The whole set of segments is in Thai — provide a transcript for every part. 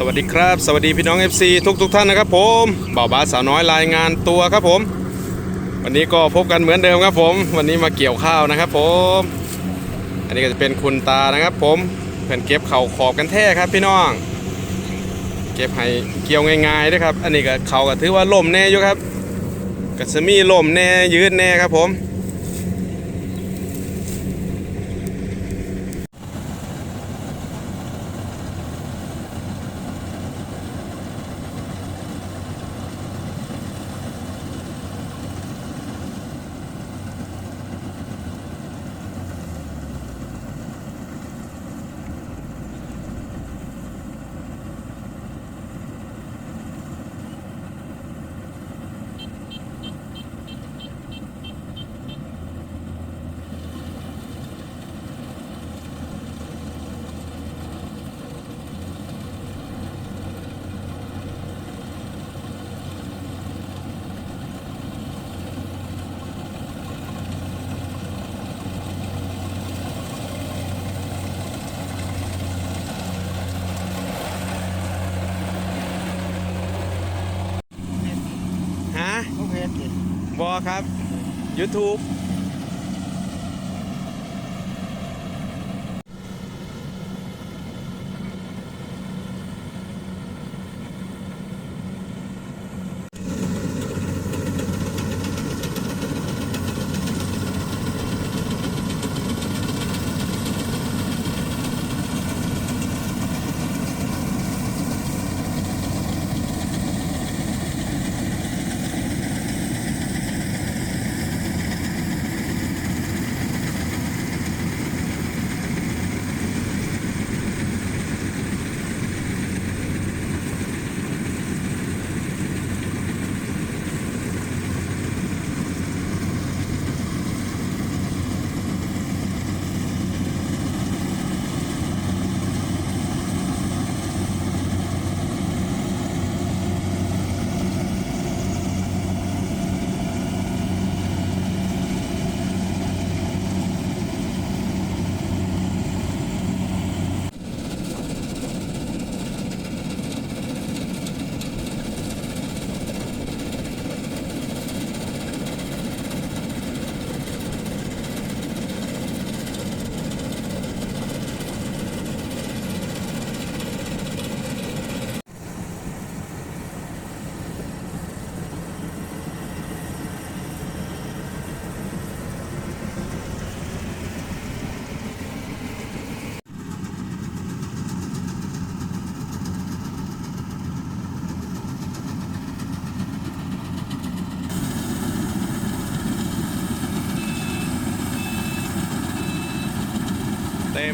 สวัสดีครับ สวัสดีพี่น้อง FC ทุกทุกๆท่านนะครับผมบ่าวบาสาวน้อยรายงานตัวครับผม วันนี้ก็พบกันเหมือนเดิมครับผม วันนี้มาเกี่ยวข้าวนะครับผม อันนี้ก็จะเป็นคุณตานะครับผมเพื่อนเก็บเข่าขอบกันแท้ครับพี่น้อง เก็บให้เกี่ยวง่ายๆด้วยครับ อันนี้ก็เขาก็ถือว่าล่มแน่อยู่ครับกัสมีล่มแน่ยืดแน่ครับผม ฮะ ลูกเพชรดิ บอครับ YouTube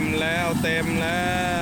มแล้วเต็มแล้ว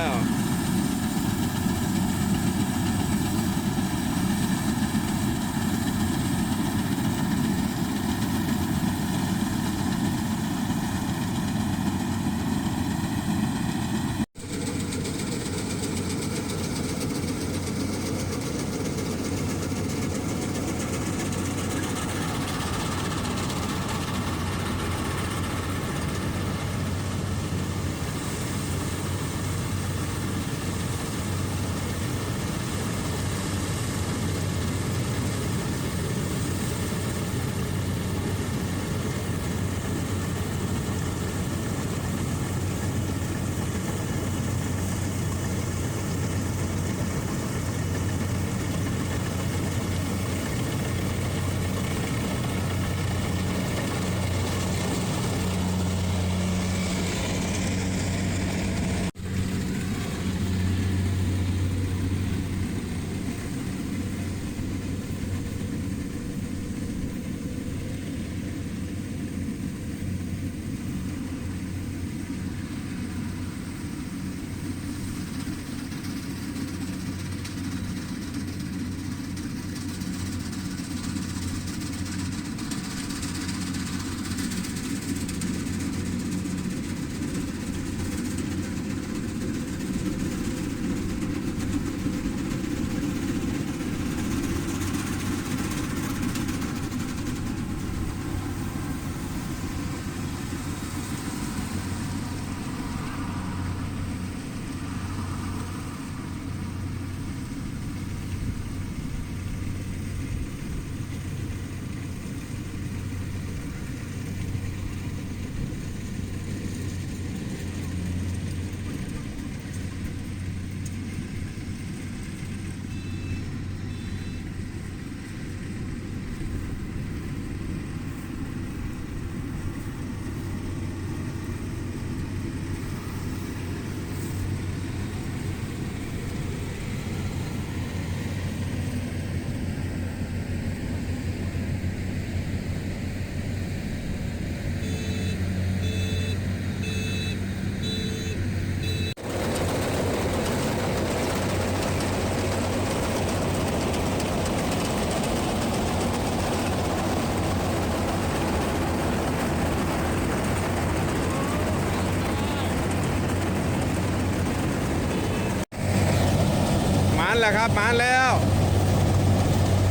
แหละครับมาแล้ว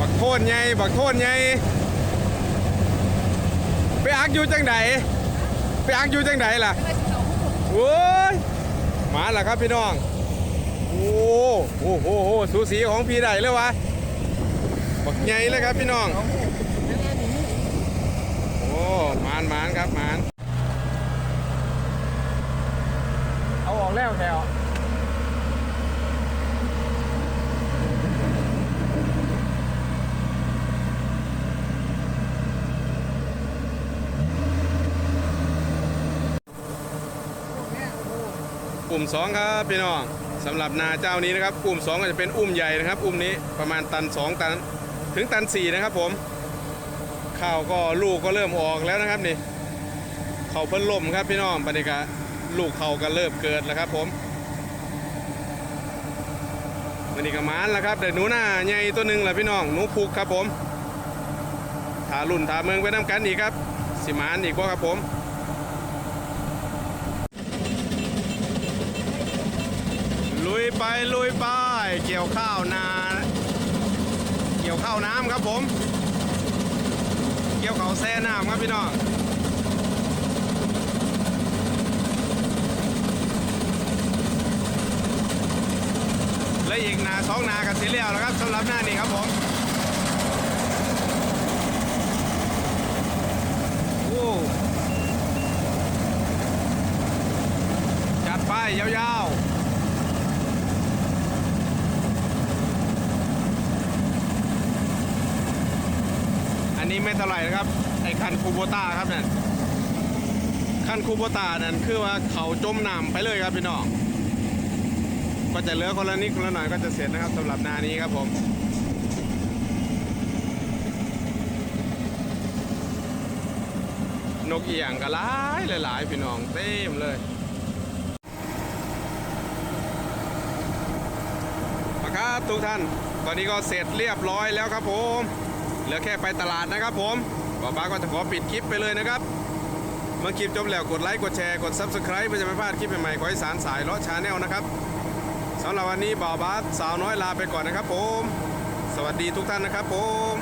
บักโทษไงบักโทษไงไปอักอยู่จังไดไปอักอยู่จังไดล่ะโอ้ยมาแล้วครับพี่น้อง โอ้โหโอ้โหสูสีของพี่ได้เลยวะบักใหญ่เลยครับพี่น้องโอ้มานมานครับมานเอาออกแล้วแถว อุ่มสองครับพี่น้องสำหรับนาเจ้านี้นะครับอุ่มสองก็จะเป็นอุ้มใหญ่นะครับ อุ้มนี้ประมาณตันสองตันถึงตันสี่นะครับผมข้าวก็ลูกก็เริ่มออกแล้วนะครับนี่เขาเพิ่นล่มครับพี่น้องปฏิกะลูกเขาก็เริ่มเกิดแล้วครับผมวันนี้ก็มานแล้วครับเดี๋ยวหนูหน้าใหญ่ตัวหนึ่งแหละพี่น้องหนูพุกครับผมถารุ่นถาเมืองไปน้ำกันอีกครับสิมานอีกว่าครับผม ลุย ไปลุยไป เกี่ยวข้าวนา เกี่ยวข้าวน้ำครับผม เกี่ยวเขาแซ่น้ำครับพี่น้องและอีกนาสองนากับสีเลียวแล้วครับสำหรับหน้านี้ครับผมโอ้จัดไปยาวๆ นี้ไม่เท่าไหร่นะครับ ไอ้คันคูโบต้าครับนั่นคันคูโบต้านั่นคือว่าเขาจมน้ำไปเลยครับพี่น้องก็จะเหลือคนละนิดคนละหน่อยก็จะเสร็จนะครับสำหรับนานี้ครับผมนกเอียงก็หลายหลายๆพี่น้องเต็มเลยมาครับทุกท่าน ตอนนี้ก็เสร็จเรียบร้อยแล้วครับผม เหลือแค่ไปตลาดนะครับผมป้าป้าก็จะขอปิดคลิปไปเลยนะครับ เมื่อคลิปจบแล้วกดไลค์กดแชร์กด Subscribe เพื่อจะไม่พลาดคลิปใหม่ๆของอีสารสายเลาะชาแนลนะครับสำหรับวันนี้บ่าวบาสสาวน้อยลาไปก่อนนะครับผม สวัสดีทุกท่านนะครับผม